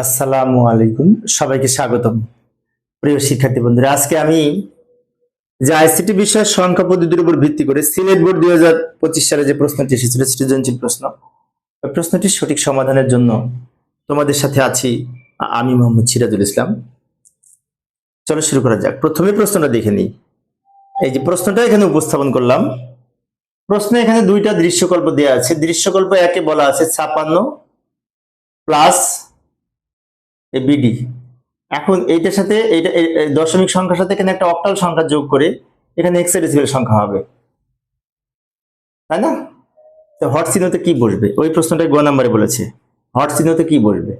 আসসালামু আলাইকুম। সবাইকে স্বাগতম। প্রিয় শিক্ষার্থী বন্ধুরা, আজকে আমি যে আইসিটি বিষয়ের সংখ্যা পদ্ধতির উপর ভিত্তি করে সিলেট বোর্ড দুই হাজার পঁচিশ সালে যে প্রশ্নটি এসেছিল, সৃজনশীল প্রশ্ন, ওই প্রশ্নটির সঠিক সমাধানের জন্য তোমাদের সাথে আছি আমি মোহাম্মদ সিরাজুল ইসলাম। চলো শুরু করা যাক। প্রথমে প্রশ্নটা দেখে নিই। এই যে প্রশ্নটা এখানে উপস্থাপন করলাম। প্রশ্নে এখানে দুইটা দৃশ্যকল্প দেওয়া আছে। দৃশ্যকল্প একে বলা আছে ছাপান্ন প্লাস এই বিডি এখন এইটার সাথে এইটা এই- এই দশমিক সংখ্যার সাথে এখানে একটা অক্টাল সংখ্যা যোগ করে এখানে এক্স হেক্সাডেসিমেল সংখ্যা হবে। তাই না? তো হট চিহ্নতে কি বসবে? ওই প্রশ্নটা গ নাম্বারে বলেছে। হট চিহ্নতে কি বসবে?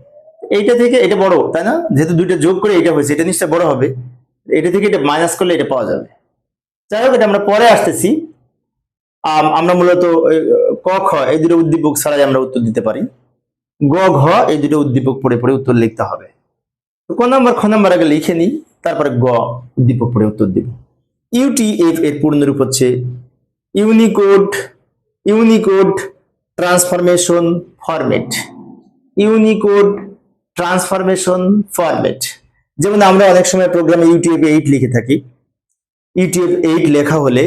এইটা থেকে এটা বড়, তাই না? যেহেতু দুইটা যোগ করে এটা হয়েছে, এটা নিশ্চয় বড় হবে। এটা থেকে এটা মাইনাস করলে এটা পাওয়া যাবে। যাই হোক, এটা আমরা পরে আসতেছি। আম- আমরা মূলত ক, খ, এই দুটো উদ্দীপক ছাড়াই আমরা উত্তর দিতে পারি। গ, ঘ, এই দুটো উদ্দীপক পড়ে পড়ে উত্তর লিখতে হবে। ক নাম্বার, খ নাম্বার আগে লিখে নিই, তারপরে গ উদ্দীপক পড়ে উত্তর দিব। ইউটিএফ এর পূর্ণরূপ হচ্ছে Unicode Unicode transformation format Unicode transformation format যেমন আমরা অনেক সময় প্রোগ্রামে ইউটিএফ এইট লিখে থাকি। ইউটিএফ এইট লেখা হলে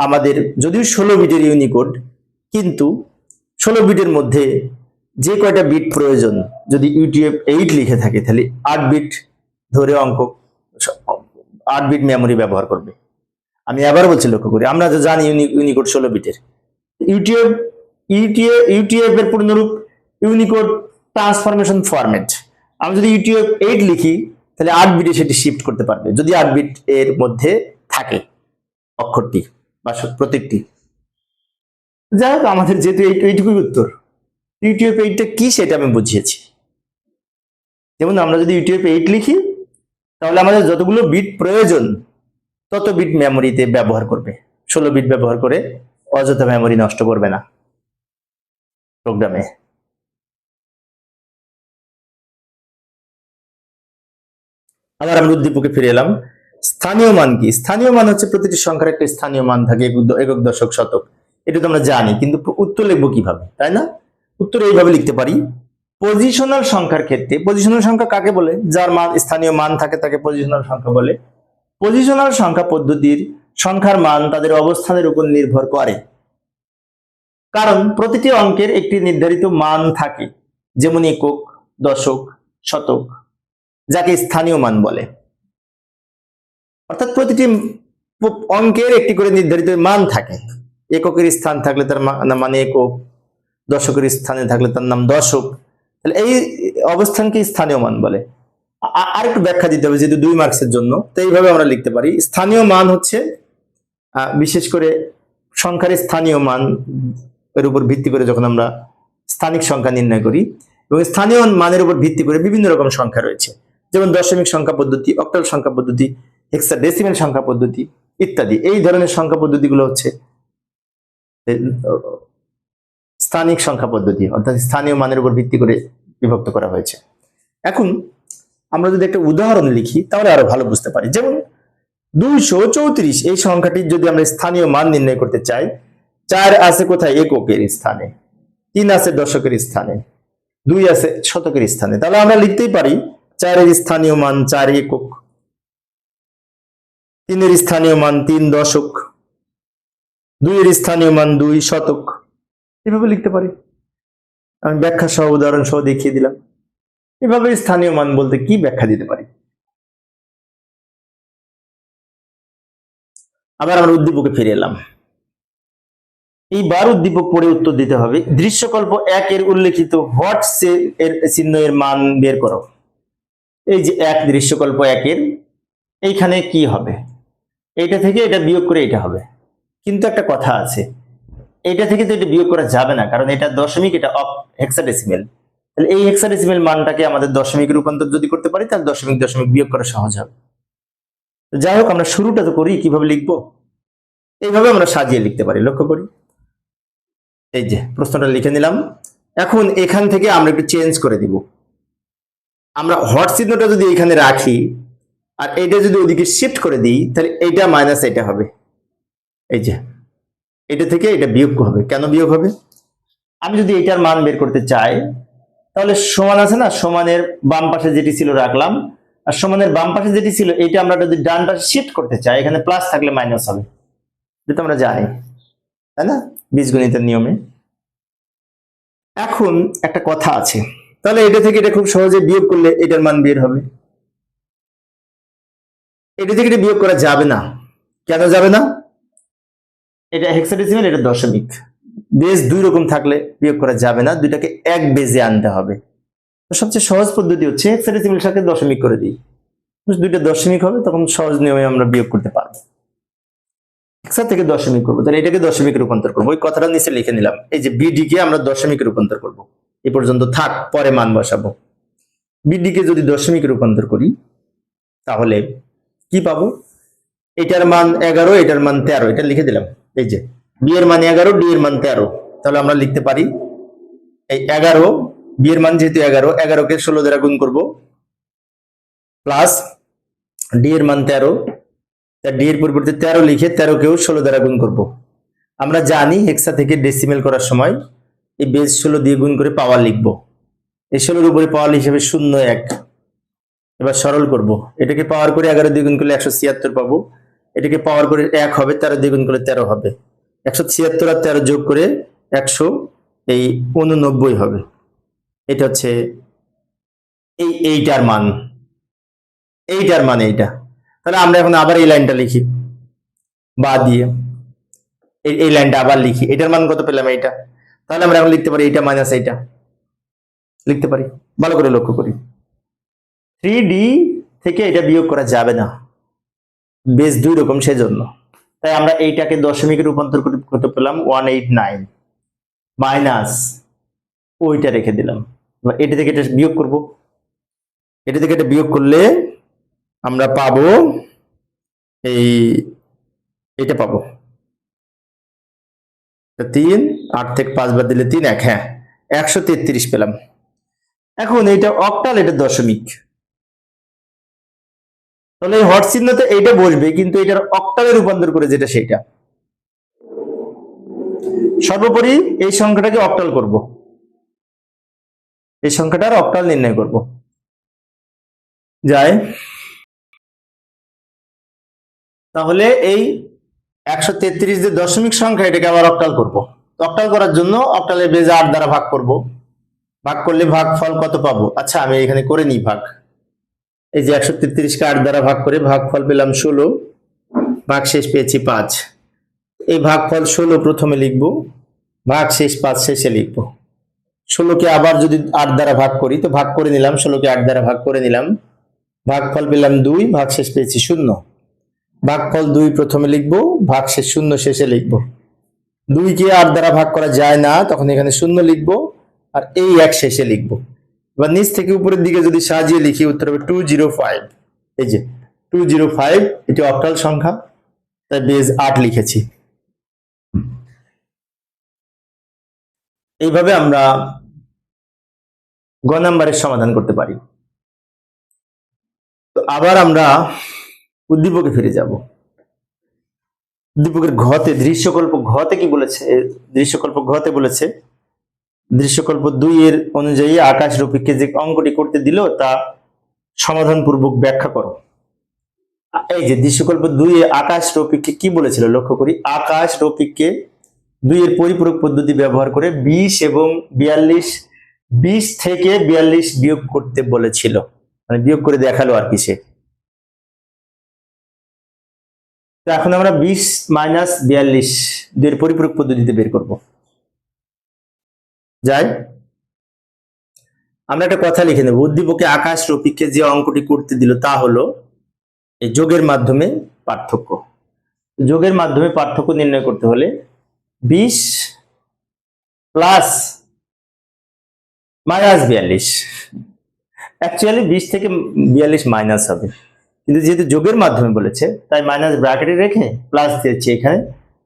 আমাদের, যদিও ষোলো বিটের ইউনিকোড কিন্তু ষোলো বিটের মধ্যে যে কয়টা বিট প্রয়োজন, যদি ইউটিএফ এইট লিখে থাকে, তাহলে আট বিট ধরে অঙ্ক, আট বিট মেমোরি ব্যবহার করবে। আমি আবার বলছি লক্ষ্য করি, আমরা তো জানি ইউনিকোড ষোলো বিটের ইউটিএফ ইউটিএফ ইউটিএফ এর পূর্ণরূপ ইউনিকোড ট্রান্সফরমেশন ফরম্যাট আমি যদি ইউটিএফ এইট লিখি, তাহলে আট বিটে সেটি শিফট করতে পারবে, যদি আট বিট এর মধ্যে থাকে অক্ষরটি বা প্রত্যেকটি। যাই হোক, আমাদের যেহেতু এইটুকুই উত্তর। ইউটিউব এইটটা কি সেটা আমি বুঝিয়েছি। যেমন আমরা যদি ইউটিউব এইট লিখি, তাহলে আমাদের যতগুলো বিট প্রয়োজন, তত বিট মেমোরিতে ব্যবহার করবে। ষোলো বিট ব্যবহার করে অযথা মেমোরি নষ্ট করবে না প্রোগ্রামে আবার আমরা উদ্দীপকে ফিরে এলাম। স্থানীয় মান কি? স্থানীয় মান হচ্ছে প্রতিটি সংখ্যার একটা স্থানীয় মান থাকে একক দশক শতক। এটা তো আমরা জানি, কিন্তু উত্তর লিখব কীভাবে? তাই না? উত্তর এইভাবে লিখতে পারি। পজিশনাল সংখ্যার ক্ষেত্রে পজিশনাল সংখ্যা কাকে বলে? যার মান, স্থানীয় মান থাকে তাকে পজিশনাল সংখ্যা বলে। পজিশনাল সংখ্যা পদ্ধতির সংখ্যার মান তাদের অবস্থানের উপর নির্ভর করে। কারণ প্রতিটি অঙ্কের একটি নির্ধারিত মান থাকে, যেমন একক, দশক, শতক, যাকে স্থানীয় মান বলে। অর্থাৎ প্রতিটি অঙ্কের একটি করে নির্ধারিত মান থাকে। এককের স্থান থাকলে তার মানে একক দশকের স্থানে থাকলে তার নাম দশক তাহলে এই অবস্থানকে স্থানীয় মান বলে। আর একটু ব্যাখ্যা দিতে হবে, যেহেতু দুই মার্কসের জন্য, তো এইভাবে আমরা লিখতে পারি, স্থানীয় মান হচ্ছে বিশেষ করে সংখ্যার স্থানীয় মান এর উপর ভিত্তি করে যখন আমরা স্থানিক সংখ্যা নির্ণয় করি, এবং স্থানীয় মানের উপর ভিত্তি করে বিভিন্ন রকম সংখ্যা রয়েছে। যেমন দশমিক সংখ্যা পদ্ধতি, অক্টাল সংখ্যা পদ্ধতি হেক্সা ডেসিমেল সংখ্যা পদ্ধতি ইত্যাদি। এই ধরনের সংখ্যা পদ্ধতিগুলো হচ্ছে স্থানিক সংখ্যা পদ্ধতি, অর্থাৎ স্থানীয় মানের উপর ভিত্তি করে বিভক্ত করা হয়েছে। এখন আমরা যদি একটা উদাহরণ লিখি, তাহলে আরও ভালো বুঝতে পারি। যেমন দুইশো চৌত্রিশ, এই সংখ্যাটির যদি আমরা স্থানীয় মান নির্ণয় করতে চাই, চার আছে কোথায়? এককের স্থানে, তিন আছে দশকের স্থানে, দুই আছে শতকের স্থানে। তাহলে আমরা লিখতেই পারি, চারের স্থানীয় মান চার একক, তিনের স্থানীয় মান তিন দশক, দুইয়ের স্থানীয় মান দুই শতক এভাবে লিখতে পারি। আমি ব্যাখ্যা সহ, উদাহরণ সহ দেখিয়ে দিলাম। এভাবে স্থানীয় মান বলতে কি ব্যাখ্যা দিতে পারি? আবার আমরা উদ্দীপকে ফিরে এলাম। এইবার উদ্দীপক পড়ে উত্তর দিতে হবে, দৃশ্যকল্প এক এর উল্লেখিত হোয়াট এর চিহ্ন এর মান বের করো। এই যে এক, দৃশ্যকল্প একের এইখানে কি হবে? এইটা থেকে এটা বিয়োগ করে এটা হবে। কিন্তু একটা কথা আছে এটা থেকে তো এটা বিয়োগ করা যাবে না, কারণ এটা দশমিক, এটা অফ হেক্সাডেসিমেল তাহলে এই হেক্সাডেসিমেল মানটাকে আমাদের দশমিক রূপান্তর যদি করতে পারি, তাহলে দশমিক দশমিক বিয়োগ করা সহজ হবে। যাই হোক, আমরা শুরুটা তো করি, কীভাবে লিখব? এইভাবে আমরা সাজিয়ে লিখতে পারি, লক্ষ্য করি। এই যে, প্রশ্নটা লিখে নিলাম। এখন এখান থেকে আমরা একটু চেঞ্জ করে দিব। আমরা হট চিহ্নটা যদি এখানে রাখি, আর এটা যদি ওদিকে শিফট করে দিই, তাহলে এটা মাইনাস এটা হবে। এই যে এটা থেকে এটা বিয়োগ হবে। কেন বিয়োগ হবে? আমি যদি এটার মান বের করতে চাই, তাহলে সমান আছে না? সমানের বাম পাশে যেটি ছিল রাখলাম। আর সমানের বাম পাশে যেটি ছিল, এটা আমরা যদি ডান পাশে শিফট করতে চাই, এখানে প্লাস থাকলে মাইনাস হবে। এটা তো আমরা জানি, তাই না? বীজগণিতের নিয়মে। এখন একটা কথা আছে। তাহলে এটা থেকে এটা খুব সহজে বিয়োগ করলে এটার মান বের হবে। এটা থেকে এটা বিয়োগ করা যাবে না। কেন যাবে না? এটা হেক্সাডেসিমাল এটা দশমিক। বেজ দুই রকম থাকলে বিয়োগ করা যাবে না, দুইটাকে এক বেজে আনতে হবে। তো সবচেয়ে সহজ পদ্ধতি হচ্ছে হেক্সাডেসিমাল সাথে দশমিক করে দিই। দুইটা দশমিক হবে, তখন সহজ নিয়মে আমরা বিয়োগ করতে পারব। হেক্সা থেকে দশমিক করব, তাহলে এটাকে দশমিক রূপান্তর করব। ওই কথাটা নিচে লিখে নিলাম। এই যে বিডি কে আমরা দশমিক রূপান্তর করব। এ পর্যন্ত থাক, পরে মান বসাবো। বিডি কে যদি দশমিক রূপান্তর করি, তাহলে কি পাবো? এটার মান এগারো, এটার মান তেরো, এটা লিখে দিলাম। এই যে বি এর মান এগারো ডি এর মান তেরো। তাহলে আমরা লিখতে পারি, এই এগারো বি এর মান যেহেতু এগারো, এগারোকে ষোলো দ্বারা গুণ করব, প্লাস ডি এর মান তেরো ডি এর পরিবর্তে তেরো লিখে তেরোকেও ষোলো দ্বারা গুণ করব। আমরা জানি হেক্সা থেকে ডেসিমেল করার সময় এই বেস ষোলো দিয়ে গুণ করে পাওয়ার লিখব। এই ষোলোর উপরে পাওয়ার হিসেবে শূন্য এক। এবার সরল করব। এটাকে পাওয়ার করে এগারো দ্বিগুণ করলে একশো ছিয়াত্তর পাবো। এটাকে পাওয়ার করে এক হবে, তেরো দ্বিগুণ করলে তেরো হবে। একশো ছিয়াত্তর আর তেরো যোগ করে একশো, এই উননব্বই হবে। এটা হচ্ছে এই এইটার মান। এইটার মান এইটা। তাহলে আমরা এখন আবার এই লাইনটা লিখি। বা দিয়ে। এই লাইনটা আবার লিখি। এটার মান কত পেলাম এইটা? তাহলে আমরা এখন লিখতে পারি এইটা মাইনাস এইটা। লিখতে পারি। ভালো করে লক্ষ্য করি। থ্রি থেকে এটা বিয়োগ করা যাবে না। বেশ দুই রকম সেজন্য। তাই আমরা এইটাকে দশমিকে রূপান্তর করে কত পেলাম ওয়ান এইট নাইন মাইনাস ওইটা রেখে দিলাম। এটা থেকে এটা বিয়োগ করব। এটা থেকে এটা বিয়োগ করলে আমরা পাবো এই, এটা পাবো। তিন, আট থেকে পাঁচ বার দিলে তিন, এক হ্যাঁ একশো তেত্রিশ পেলাম। এখন এইটা অক্টাল এটা দশমিক। তাহলে এই হট চিহ্নতে এইটা বসবে কিন্তু এটার অক্টালে রূপান্তর করে যেটা সেটা সর্বোপরি এই সংখ্যাটাকে অক্টাল করব। এই সংখ্যাটার অক্টাল নির্ণয় করব। যায় তাহলে এই একশো তেত্রিশ যে দশমিক সংখ্যা, এটাকে আবার অক্টাল করব। অক্টাল করার জন্য অক্টালের বেজে আট দ্বারা ভাগ করব। ভাগ করলে ভাগ ফল কত পাবো? আচ্ছা আমি এখানে করে নিই ভাগ। এই যে একশো তেত্রিশকে আট দ্বারা ভাগ করে ভাগ ফল পেলাম ষোলো ভাগ শেষ পেয়েছি পাঁচ। এই ভাগ ফল ষোলো প্রথমে লিখব ভাগ শেষ পাঁচ শেষে লিখব। ষোলোকে আবার যদি আট দ্বারা ভাগ করি, তো ভাগ করে নিলাম ষোলোকে আট দ্বারা ভাগ করে নিলাম। ভাগ ফল পেলাম দুই ভাগ শেষ পেয়েছি শূন্য। ভাগফল দুই প্রথমে লিখব ভাগ শেষ শূন্য শেষে লিখব। দুইকে আট দ্বারা ভাগ করা যায় না, তখন এখানে শূন্য লিখব, আর এই এক শেষে লিখব। এবার নিচ থেকে উপরের দিকে যদি সাজিয়ে লিখি, উত্তর হবে টু জিরো ফাইভ এই যে টু জিরো ফাইভ এটি অক্টাল সংখ্যা, তাই বেজ আট লিখেছি। এইভাবে আমরা গ নাম্বারের সমাধান করতে পারি। তো আবার আমরা উদ্দীপকে ফিরে যাব। উদ্দীপকের ঘতে, দৃশ্যকল্প ঘতে কি বলেছে? দৃশ্যকল্প ঘতে বলেছে দৃশ্যকল্প দুই এর অনুযায়ী আকাশ রফিককে যে অঙ্কটি করতে দিল, তা সমাধান পূর্বক ব্যাখ্যা করো। এই যে দৃশ্যকল্প দুই আকাশ রফিককে কি বলেছিল? লক্ষ্য করি, আকাশ রফিককে দুই এর পরিপূরক পদ্ধতি ব্যবহার করে বিশ এবং বিয়াল্লিশ, বিশ থেকে বিয়াল্লিশ বিয়োগ করতে বলেছিল। মানে বিয়োগ করে দেখাল আর কি সে। এখন আমরা বিশ মাইনাস বিয়াল্লিশ দুইয়ের পরিপূরক পদ্ধতিতে বের করব। যাই। আমরা একটা কথা লিখে নেব। উদ্দীপকে আকাশ রফিককে যে অঙ্কটি করতে দিল তা হলো এই যোগের মাধ্যমে পার্থক্য। যোগের মাধ্যমে পার্থক্য নির্ণয় করতে হলে বিশ প্লাস মাইনাস বিয়াল্লিশ। অ্যাকচুয়ালি বিশ থেকে বিয়াল্লিশ মাইনাস হবে। কিন্তু যেহেতু যোগের মাধ্যমে বলেছে, তাই মাইনাস ব্র্যাকেটে রেখে প্লাস দিয়েছি এখানে।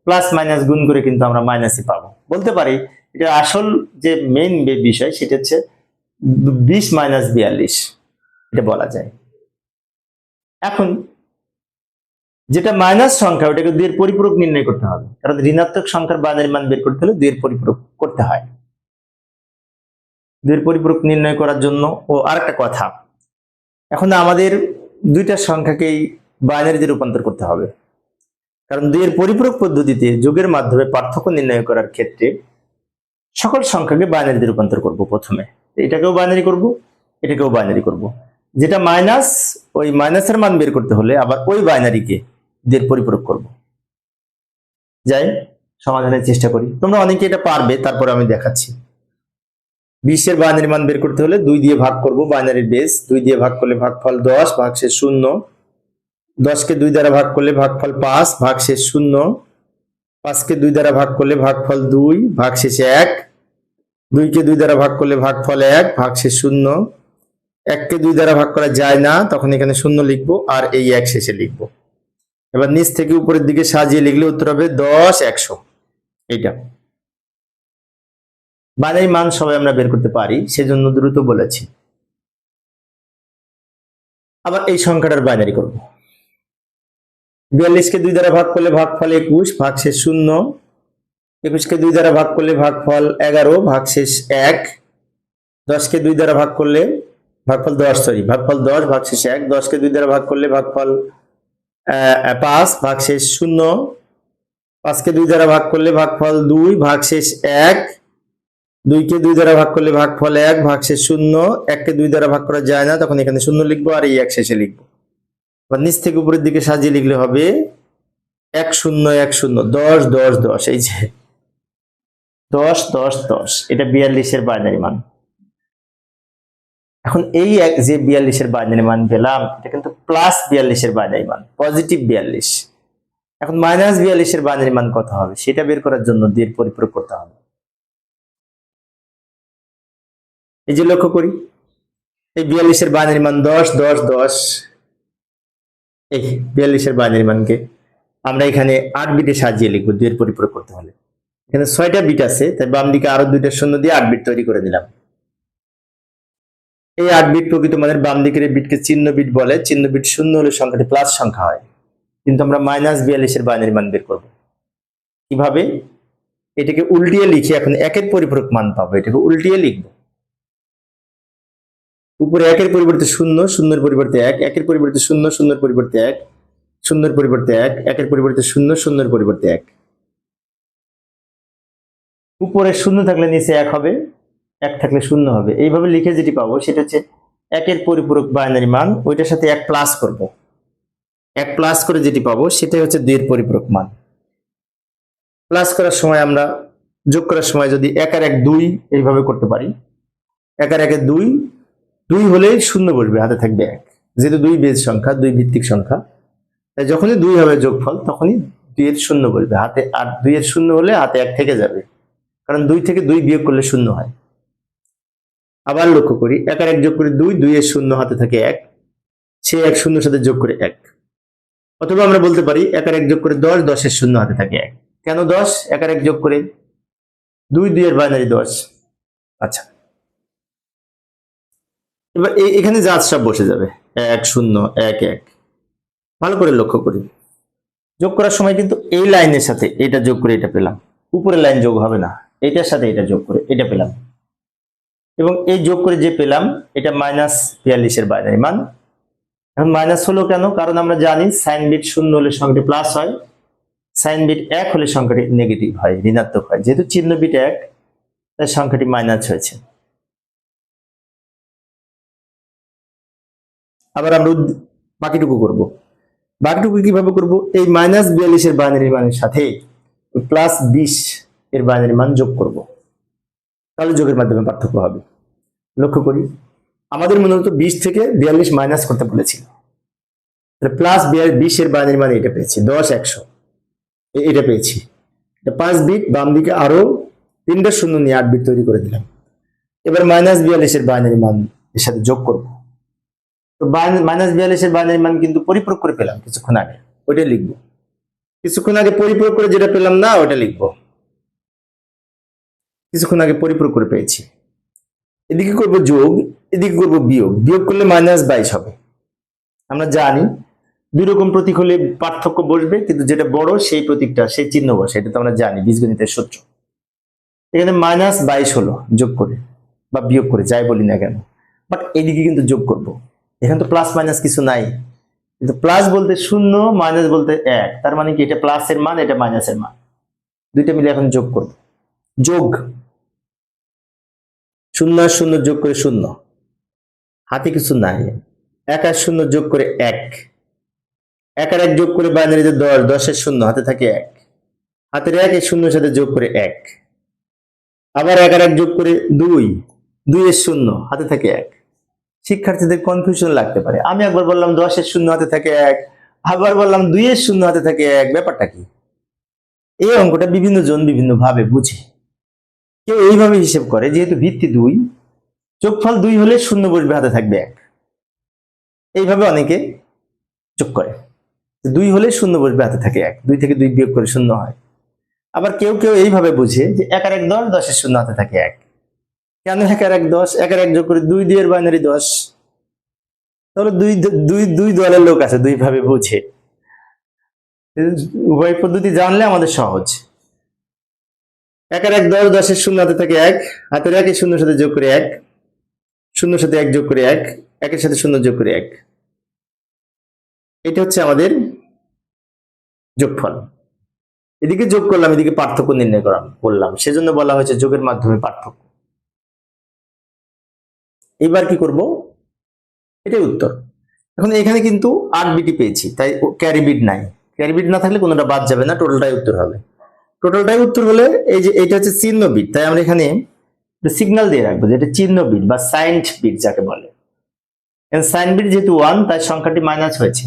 প্লাস মাইনাস গুণ করে কিন্তু আমরা মাইনাসই পাবো। বলতে পারি এটা আসল যে মেইন বিষয় সেটা হচ্ছে বিশ মাইনাস বিয়াল্লিশ। এটা বলা যায়। এখন যেটা মাইনাস সংখ্যা, ওটাকে দুইয়ের পরিপূরক নির্ণয় করতে হবে। কারণ ঋণাত্মক সংখ্যার বানের মান বের করতে হলে দুইয়ের পরিপূরক করতে হয়। দুইয়ের পরিপূরক নির্ণয় করার জন্য ও আরেকটা কথা। এখন আমাদের দুইটা সংখ্যাকেই বাইনারিতে রূপান্তর করতে হবে। কারণ দুইয়ের পরিপূরক পদ্ধতিতে যোগের মাধ্যমে পার্থক্য নির্ণয় করার ক্ষেত্রে সকল সংখ্যাকে বাইনারিতে রূপান্তর করব প্রথমে। এটাকেও বাইনারি করব, এটাকেও বাইনারি করব। যেটা মাইনাস ওই মাইনাসের মান বের করতে হলে আবার ওই বাইনারিকে দুইয়ের পরিপূরক করব। যাই, সমাধানের চেষ্টা করি। তোমরা অনেকে এটা পারবে, তারপরে আমি দেখাচ্ছি। বিশের বাইনারি মান বের করতে হলে দুই দিয়ে ভাগ করব বাইনারির বেস দুই দিয়ে ভাগ করলে ভাগফল দশ ভাগ শেষ শূন্য। দশকে দুই দ্বারা ভাগ করলে ভাগফল পাঁচ ভাগ শেষ শূন্য। পাঁচকে দুই দ্বারা ভাগ করলে ভাগফল দুই ভাগ শেষে এক। দুইকে দুই দ্বারা ভাগ করলে ভাগফল এক ভাগ শেষ শূন্য। এককে দুই দ্বারা ভাগ করা যায় না, তখন এখানে শূন্য লিখব আর এই এক শেষে লিখব। এবার নিচ থেকে উপরের দিকে সাজিয়ে লিখলে উত্তর হবে দশ, একশো। এইটা। বাইনারি মান সবাই আমরা বের করতে পারি, সেজন্য দ্রুত বলেছি। আবার এই সংখ্যাটার বাইনারি করব। বিয়াল্লিশকে দুই দ্বারা ভাগ করলে ভাগফল একুশ ভাগ শেষ শূন্য। একুশকে দুই দ্বারা ভাগ করলে ভাগফল এগারো ভাগ শেষ এক। দশকে দুই দ্বারা ভাগ করলে ভাগফল দশ সরি ভাগফল দশ ভাগ শেষ এক। দশকে দুই দ্বারা ভাগ করলে ভাগফল আহ, পাঁচ ভাগ শেষ শূন্য। পাঁচকে দুই দ্বারা ভাগ করলে ভাগফল দুই ভাগ শেষ এক। দুইকে দুই দ্বারা ভাগ করলে ভাগফল এক ভাগ শেষ শূন্য। এককে দুই দ্বারা ভাগ করা যায় না তখন এখানে শূন্য লিখব আর এই এক শেষে লিখব। এবার নিচ থেকে উপরের দিকে সাজিয়ে লিখলে হবে এক শূন্য এক শূন্য, দশ দশ দশ, এই যে দশ দশ দশ, এটা বিয়াল্লিশের বাইনারি মান। এখন এই এক যে বিয়াল্লিশের বাইনারি মান পেলাম, এটা কিন্তু প্লাস বিয়াল্লিশের বাইনারি মান পজিটিভ বিয়াল্লিশ। এখন মাইনাস বিয়াল্লিশের বাইনারি মান কত হবে? সেটা বের করার জন্য দিয়ে পরিপূরক করতে হবে। এই যে লক্ষ্য করি, এই বিয়াল্লিশের বাইনারি মান দশ দশ দশ এই বিয়াল্লিশের বাইনারি মানকে আমরা এখানে আট বিটে সাজিয়ে লিখব, দুইয়ের পরিপূরক করতে হলে। এখানে ছয়টা বিট আছে, তাই বাম দিকে আরও দুইটা শূন্য দিয়ে আট বিট তৈরি করে দিলাম। এই আট বিট প্রকৃত মানের বাম দিকের বিটকে চিহ্ন বিট বলে, চিহ্ন বিট শূন্য হলে সংখ্যাটি প্লাস সংখ্যা হয়। কিন্তু আমরা মাইনাস বিয়াল্লিশের বাইনারি মান বের করব। কীভাবে? এটাকে উল্টিয়ে লিখে এখন একের পরিপূরক মান পাবো, এটাকে উল্টিয়ে লিখব। উপরে একের পরিবর্তে শূন্য, শূন্যের পরিবর্তে এক, একের পরিবর্তে শূন্য, শূন্যের পরিবর্তে এক, শূন্যের পরিবর্তে এক, একের পরিবর্তে শূন্য, শূন্যের পরিবর্তে এক। উপরে শূন্য থাকলে নিচে এক হবে, এক থাকলে শূন্য হবে। এইভাবে লিখে যেটি পাবো, সেটা হচ্ছে একের পরিপূরক বাইনারি মান, ওইটার সাথে এক প্লাস করব। এক প্লাস করে যেটি পাবো, সেটাই হচ্ছে দুইয়ের পরিপূরক মান। প্লাস করার সময় আমরা যোগ করার সময় যদি এক আর এক দুই এইভাবে করতে পারি, এক আর একে দুই দুই হলেই শূন্য বসবে, হাতে থাকবে এক। যেহেতু দুই বেজ সংখ্যা, দুই ভিত্তিক সংখ্যা, তাই যখনই দুই হবে যোগফল, তখনই দুইয়ের শূন্য বলবে হাতে আর দুইয়ের শূন্য হলে হাতে এক থেকে যাবে, কারণ দুই থেকে দুই বিয়োগ করলে শূন্য হয়। আবার লক্ষ্য করি এক আর এক যোগ করে দুই, দুইয়ের শূন্য হাতে থাকে এক, সে এক শূন্যর সাথে যোগ করে এক। অথবা আমরা বলতে পারি এক আর এক যোগ করে দশ, দশের শূন্য হাতে থাকে এক। কেন দশ? এক আর এক যোগ করে দুই, দুইয়ের বাইনারি দশ। আচ্ছা। এবার এখানে জাত সব বসে যাবে। এক, শূন্য, এক এক। ভালো করে লক্ষ্য করি। যোগ করার সময় কিন্তু এই লাইনের সাথে এটা যোগ করে এটা পেলাম। উপরের লাইন যোগ হবে না। এটার সাথে এটা যোগ করে এটা পেলাম। এবং এই যোগ করে যে পেলাম, এটা মাইনাস বিয়াল্লিশের বাইনারি মান। এখন মাইনাস হলো কেন? কারণ আমরা জানি সাইন বিট শূন্য হলে সংখ্যাটি প্লাস হয়। সাইন বিট এক হলে সংখ্যাটি নেগেটিভ হয়, ঋণাত্মক হয়। যেহেতু চিহ্ন বিট এক, তাই সংখ্যাটি মাইনাস হয়েছে। আবার আমরা বাকিটুকু করব। বাকিটুকু কীভাবে করব? এই মাইনাস বিয়াল্লিশের বাইনারি মানের সাথে প্লাস বিশ এর বাইনারি মান যোগ করব। তাহলে যোগের মাধ্যমে পার্থক্য হবে। লক্ষ্য করি, আমাদের মূলত বিশ থেকে বিয়াল্লিশ মাইনাস করতে বলেছিল প্লাস বিশ এর বাইনারি মান এটা পেয়েছি, দশ, একশো। এটা পেয়েছি। পাঁচ বিট বাম দিকে আরও তিনটা শূন্য নিয়ে আট বিট তৈরি করে দিলাম। এবার মাইনাস বিয়াল্লিশের বাইনারি মান এর সাথে যোগ করব। তো মাইনাস বিয়াল্লিশের বাইনারি মান কিন্তু পরিপূরক করে পেলাম কিছুক্ষণ আগে। ওইটা লিখব। কিছুক্ষণ আগে পরিপূরক করে যেটা পেলাম না ওটা লিখব। কিছুক্ষণ আগে পরিপূরক করে পেয়েছি। এদিকে করব যোগ, এদিকে করব বিয়োগ। বিয়োগ করলে মাইনাস বাইশ হবে। আমরা জানি, দুই রকম প্রতীক হলে পার্থক্য বসবে, কিন্তু যেটা বড় সেই প্রতীকটা, সেই চিহ্ন বসে। এটা তো আমরা জানি, বীজগণিতের সূত্র। এখানে মাইনাস বাইশ হলো যোগ করে, বা বিয়োগ করে, যাই বলি না কেন। বাট এদিকে কিন্তু যোগ করব। এখানে তো প্লাস মাইনাস কিছু নাই। কিন্তু প্লাস বলতে শূন্য মাইনাস বলতে এক। তার মানে কি? এটা প্লাসের মান, এটা মাইনাসের মান। দুইটা মিলে এখন যোগ করব। যোগ। শূন্য আর শূন্য যোগ করে শূন্য। হাতে কিছু নাই। এক আর শূন্য যোগ করে এক। এক আর এক যোগ করে বাইনারিতে দশ দশের শূন্য, হাতে থাকে এক। হাতের এক এর শূন্যের সাথে যোগ করে এক। আবার এক আর এক যোগ করে দুই। দুই এর শূন্য, হাতে থাকে এক। শিক্ষার্থীদের কনফিউশন লাগতে পারে। আমি একবার বললাম দশের শূন্য হাতে থাকে এক, আবার বললাম দুই এর শূন্য হাতে থাকে এক, ব্যাপারটা কি? এই অঙ্কটা বিভিন্ন জন বিভিন্ন ভাবে বুঝে। কেউ এইভাবে হিসেব করে, যেহেতু ভিত্তি দুই, যোগফল দুই হলে শূন্য বসবে হাতে থাকবে এক। এইভাবে অনেকে যোগ করে। দুই হলে শূন্য বসবে হাতে থাকে এক, দুই থেকে দুই বিয়োগ করে শূন্য হয়। আবার কেউ কেউ এইভাবে বুঝে যে এক আর এক দশ, দশের শূন্য হাতে থাকে এক। কেন এক আর এক দশ এক আর এক যোগ করে দুই দুইয়ের বাইনারি দশ? তাহলে দুই দুই দুই দলের লোক আছে, দুই ভাবে বুঝে। উভয় পদ্ধতি জানলে আমাদের সহজ। এক আর এক দশ, দশের শূন্য হাতে থাকে এক, হাতের একের শূন্য সাথে যোগ করে এক শূন্য সাথে এক যোগ করে এক, একের সাথে শূন্য যোগ করে এক। এটা হচ্ছে আমাদের যোগফল। এদিকে যোগ করলাম, এদিকে পার্থক্য নির্ণয় করাম করলাম। সেজন্য বলা হয়েছে যোগের মাধ্যমে পার্থক্য। এবার কি করব? এটাই উত্তর। এখন এখানে কিন্তু আট বিটি পেয়েছি, তাই ক্যারি বিট নাই। ক্যারি বিট না থাকলে কোনোটা বাদ যাবে না টোটালটাই উত্তর হবে। টোটালটাই উত্তর হলে এই যে এটা হচ্ছে চিহ্ন বিট তাই আমরা এখানে সিগন্যাল দিয়ে রাখব যে এটা চিহ্ন বিট বা সাইন্ড বিট যাকে বলে। সাইন বিট যেহেতু ওয়ান তাই সংখ্যাটি মাইনাস হয়েছে।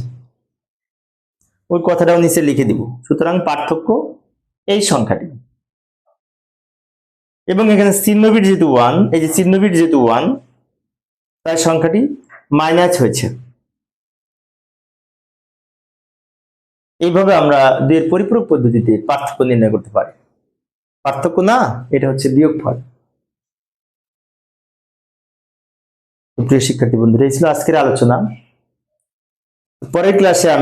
ওই কথাটাও নিচে লিখে দিব। সুতরাং পার্থক্য এই সংখ্যাটি। এবং এখানে চিহ্নবিট যেহেতু ওয়ান এই যে চিহ্নবিট যেহেতু ওয়ান তাই সংখ্যাটি মাইনাস হয়েছে। এইভাবে আমরা দুইয়ের পরিপূরক পদ্ধতিতে পার্থক্য নির্ণয় করতে পারি। পার্থক্য না, এটা হচ্ছে বিয়োগ ফল প্রিয় শিক্ষার্থী বন্ধুরা, এই ছিল আজকের আলোচনা। পরের ক্লাসে আমি